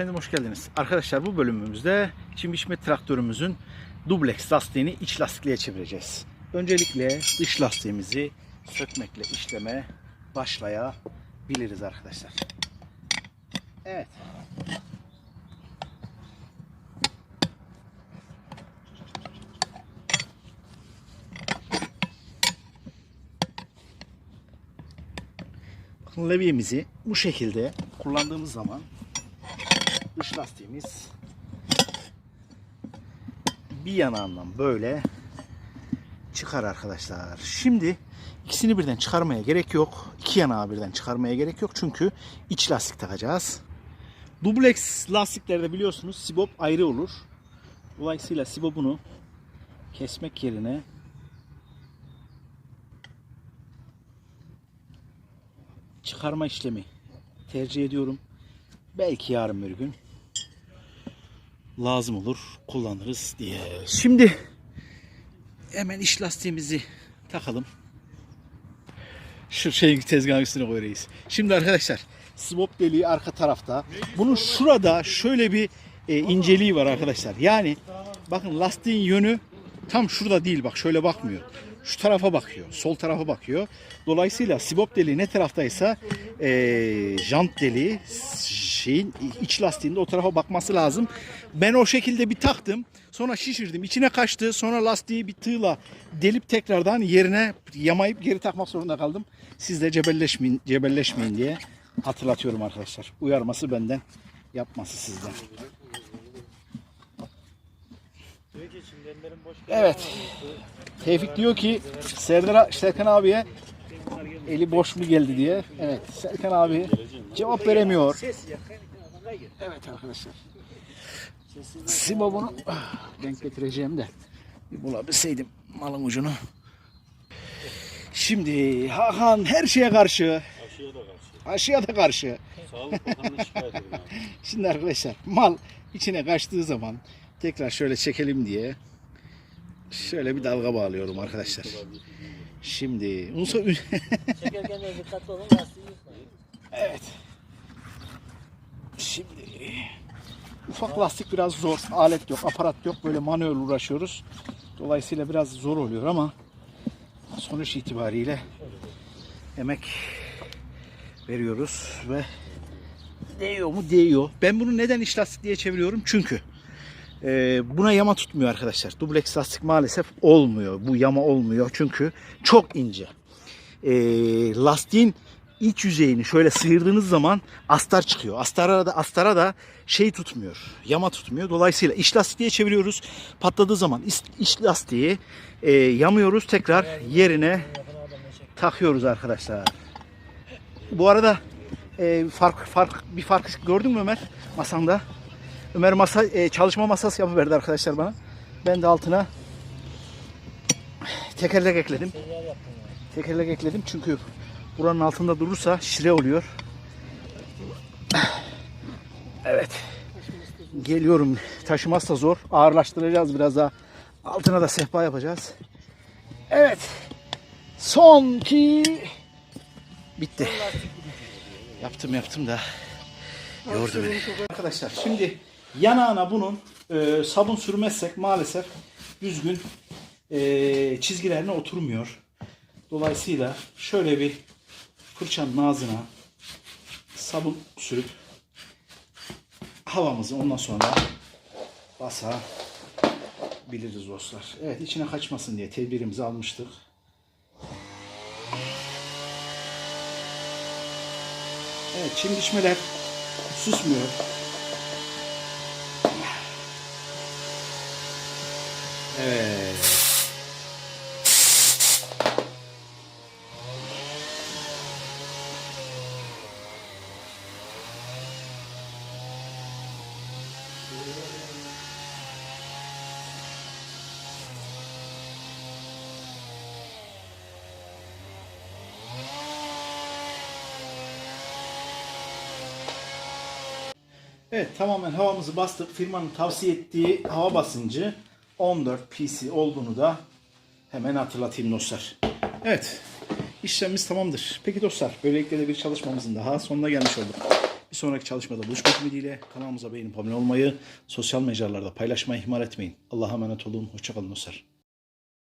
Efendim hoş geldiniz. Arkadaşlar bu bölümümüzde çim biçme traktörümüzün dubleks lastiğini iç lastikliğe çevireceğiz. Öncelikle dış lastiğimizi sökmekle işleme başlayabiliriz arkadaşlar. Evet. Bakın levyemizi bu şekilde kullandığımız zaman dış lastiğimiz bir yanağından böyle çıkar arkadaşlar. Şimdi ikisini birden çıkarmaya gerek yok. İki yanağı birden çıkarmaya gerek yok. Çünkü iç lastik takacağız. Dubleks lastiklerde biliyorsunuz sibop ayrı olur. Dolayısıyla sibopunu kesmek yerine çıkarma işlemi tercih ediyorum. Belki yarın bir gün lazım olur, kullanırız diye. Şimdi hemen iç lastiğimizi takalım. Şu şeyin tezgahın üstüne koyarız. Şimdi arkadaşlar swap deliği arka tarafta. Bunun şurada şöyle bir e, inceliği var arkadaşlar. Yani bakın lastiğin yönü tam şurada değil bak şöyle bakmıyor. Şu tarafa bakıyor. Sol tarafa bakıyor. Dolayısıyla sibop deliği ne taraftaysa e, jant deliği şeyin iç lastiğinde o tarafa bakması lazım. Ben o şekilde bir taktım. Sonra şişirdim. İçine kaçtı. Sonra lastiği bir tığla delip tekrardan yerine yamayıp geri takmak zorunda kaldım. Siz de cebelleşmeyin, cebelleşmeyin diye hatırlatıyorum arkadaşlar. Uyarması benden, yapması sizden. Evet. Tevfik diyor ki Serdar Serkan abiye eli boş mu geldi diye. Evet Serkan abi cevap veremiyor. Evet arkadaşlar. Sima bunu ah, denk getireceğim de bir bulabilseydim malın ucunu. Şimdi Hakan her şeye karşı. Aşıya da karşı. Aşıya da karşı. Sağlık Bakanı'na. Şimdi arkadaşlar mal içine kaçtığı zaman tekrar şöyle çekelim diye şöyle bir dalga bağlıyorum arkadaşlar. Şimdi unsur Çekerken de dikkatli olun lastiği. Evet. Şimdi ufak lastik biraz zor. Alet yok, aparat yok. Böyle manuel uğraşıyoruz. Dolayısıyla biraz zor oluyor ama sonuç itibariyle emek veriyoruz ve değiyor mu? Değiyor. Ben bunu neden iç lastik diye çeviriyorum? Çünkü e, buna yama tutmuyor arkadaşlar. Dubleks lastik maalesef olmuyor. Bu yama olmuyor çünkü çok ince. E, lastiğin iç yüzeyini şöyle sıyırdığınız zaman astar çıkıyor. Astara da astara da şey tutmuyor. Yama tutmuyor. Dolayısıyla iç lastik diye çeviriyoruz. Patladığı zaman iç, iç lastiği e, yamıyoruz. Tekrar yerine takıyoruz arkadaşlar. Bu arada e, fark fark bir fark gördün mü Ömer masanda? Ömer masa e, çalışma masası yapıverdi arkadaşlar bana. Ben de altına tekerlek ekledim. Tekerlek ekledim çünkü buranın altında durursa şire oluyor. Evet. Geliyorum. Taşıması da zor. Ağırlaştıracağız biraz daha. Altına da sehpa yapacağız. Evet. Son ki bitti. Yaptım yaptım da yordu beni. Arkadaşlar şimdi yanağına bunun e, sabun sürmezsek maalesef düzgün e, çizgilerine oturmuyor. Dolayısıyla şöyle bir fırçanın ağzına sabun sürüp havamızı ondan sonra basabiliriz dostlar. Evet içine kaçmasın diye tedbirimizi almıştık. Evet çim biçmeler susmuyor. Evet. Tamamen havamızı bastık. Firmanın tavsiye ettiği hava basıncı 14 PC olduğunu da hemen hatırlatayım dostlar. Evet işlemimiz tamamdır. Peki dostlar böylelikle de bir çalışmamızın daha sonuna gelmiş olduk. Bir sonraki çalışmada buluşmak ümidiyle kanalımıza beğenip abone olmayı, sosyal mecralarda paylaşmayı ihmal etmeyin. Allah'a emanet olun. Hoşçakalın dostlar.